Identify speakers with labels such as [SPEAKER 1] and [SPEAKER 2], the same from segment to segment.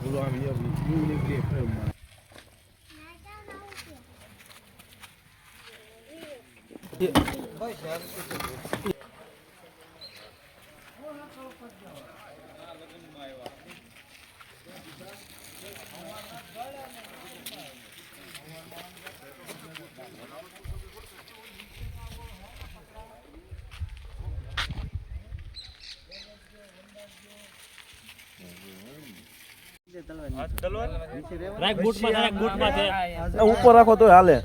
[SPEAKER 1] એવું નીકળી ફ્રેમમાં
[SPEAKER 2] રાખ બૂટમાં રાખ બૂટમાં છે
[SPEAKER 1] ઉપર રાખો તો હાલે.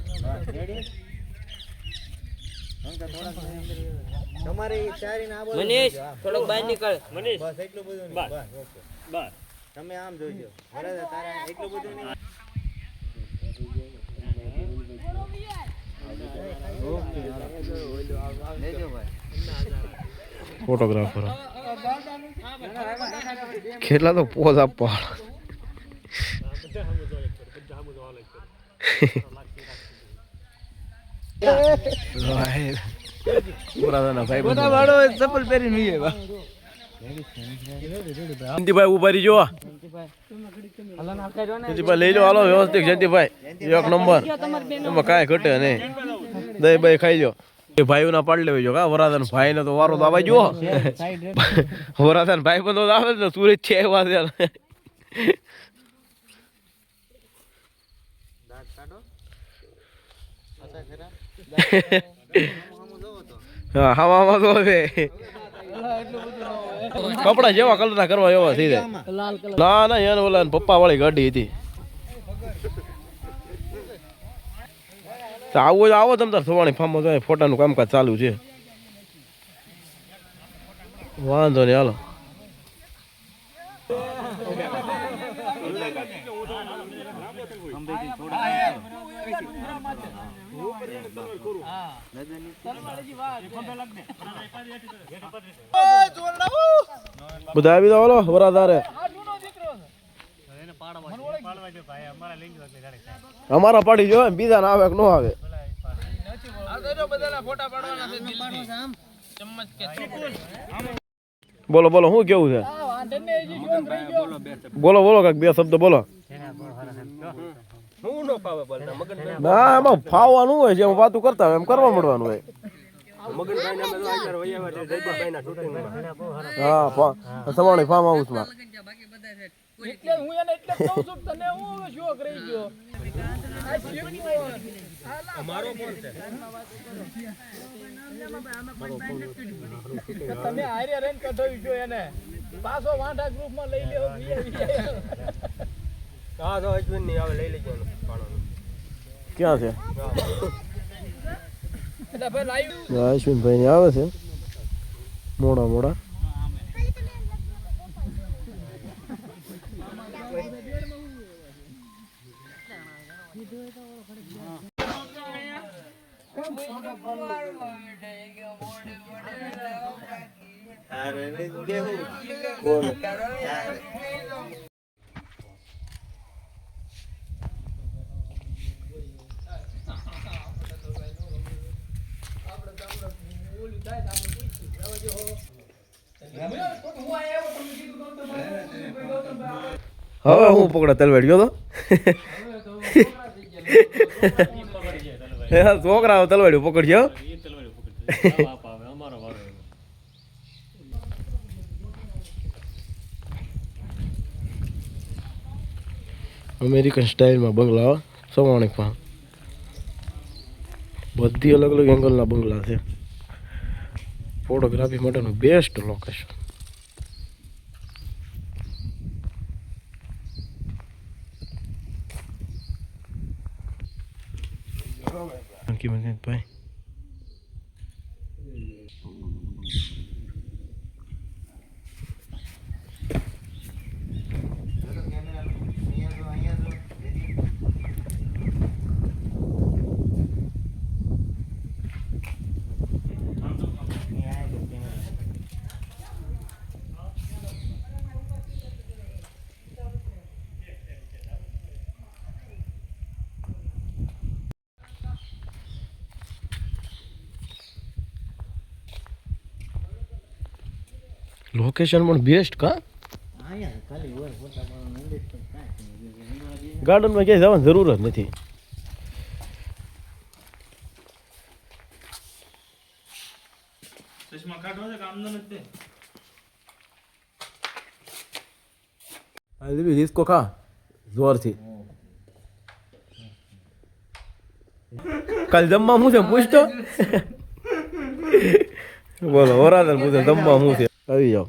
[SPEAKER 3] મનીષ થોડોક બહાર નીકળ.
[SPEAKER 2] મનીષ.
[SPEAKER 4] બસ એટલું બધું
[SPEAKER 2] બસ.
[SPEAKER 4] બસ તમે આમ જોઈજો તારે એટલું બધું નહીં.
[SPEAKER 1] ફોટોગ્રાફર. કેટલા તો પોઝ આપવા.
[SPEAKER 4] ચપ્પલ પહેરીને
[SPEAKER 1] જયંતિભાઈ ઊભા રહી જો. જયંતિભાઈ લઈ લો હાલો વ્યવસ્થિત જયંતિભાઈ. એક નંબર. એમાં કાંઈ ઘટે નહીં. દહીં ભાઈ ખાઈ લો ભાઈઓના પાડી લેવી જો કા વરાધન ભાઈ ને તો વારો તો આવા જો. વરાધન ભાઈ બંધો આવે ને સુરત છે. એવા છે
[SPEAKER 4] દાંત કાઢો પાછા ખરા આમ જોવો તો
[SPEAKER 1] હા હવામાં હવે કપડા જેવા કલરના કરવા એવા થઈ જાય. ના ના, એને ઓલા પપ્પા વાળી ગાડી હતી. આવો આવો તમ તાર સવાણી ફાર્મમાં તો ફોટાનું કામકાજ ચાલુ છે. વાંધો નહીં, હાલો. બધા આવી જાવ વરાધારે અમારા પાડી જો બીજા ના આવે કે ન આવે. બોલો બોલો, શું કેવું છે? બોલો બોલો કાક બે શબ્દ બોલો. ના એમાં ફાવવાનું હોય જેમ વાતું કરતા હોય એમ કરવા મળવાનું હોય. હા ફા- સવાણી ફાર્મ હાઉસમાં
[SPEAKER 5] એટલે હું એને એટલે કહું છું કે તને હું શોખ રહી ગયો? અમારો ફોન છે. તમે કઢાવી છો એને. પાછો વાંઢા ગ્રુપમાં લઈ લેવો.
[SPEAKER 4] હા તો અશ્વિનની આવે લઈ લેજો
[SPEAKER 1] ક્યાં છે? અશ્વિનભાઈ ની આવે છે. મોડા મોડા. હવે હું પકડા તલવાડ ગયો તો? હે, છોકરા તલવાડ્યું
[SPEAKER 2] એવો.
[SPEAKER 1] અમેરિકન સ્ટાઇલમાં બંગલા હો, સવાણી પા બધી અલગ અલગ એંગલના બંગલા છે. ફોટોગ્રાફી માટેનું બેસ્ટ લોકેશન ભાઈ. લોકેશન પણ બેસ્ટ કા? ગાર્ડનમાં ક્યાંય જવાની જરૂર જ નથી.
[SPEAKER 2] ચશ્મા કાઢવા છે કે આમનો જ તે?
[SPEAKER 1] આ દીદી ડિસ્કો ખા? જોરથી. કાલ જમવા શું છે? પૂછતો? બોલો વરાદર પૂછે જમવા શું છે? આવી જાઓ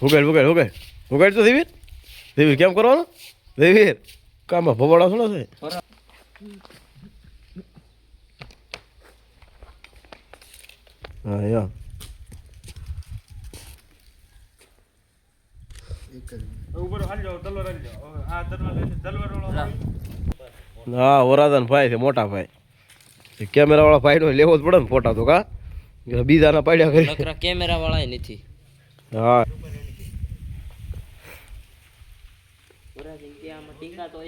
[SPEAKER 1] ઉગાડ ઉગાડ ઉગાડ ઉગાડ તો દેવીર દેવીર કેમ કરવાનું દેવીર કામમાં ભવાડા શું છે હા યા
[SPEAKER 2] ઉપર હાલી જાઓ તલવાર હાલી જાઓ હા આ તલવાર તલવાર વાળો
[SPEAKER 1] હા વરાદાન ભાઈ છે મોટા ભાઈ. કેમેરા વાળા ભાઈ નો લેવો જ પડે ને ફોટા તો કા? બીજાના પાડ્યા કરી.
[SPEAKER 3] નકરા કેમેરા વાળા નથી.
[SPEAKER 1] હા.
[SPEAKER 3] તો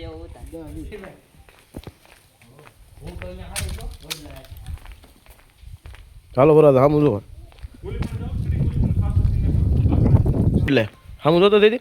[SPEAKER 1] ચાલો વરાદા હામું જો એટલે હામું જોતો દીદી?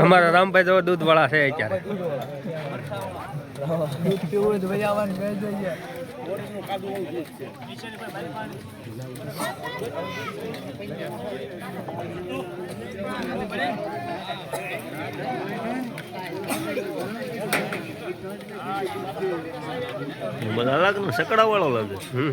[SPEAKER 4] અમારા રામભાઈ તો દૂધ વાળા છે અત્યારે.
[SPEAKER 1] બધા અલગ ને સકડા વાળો લાગે. હમ.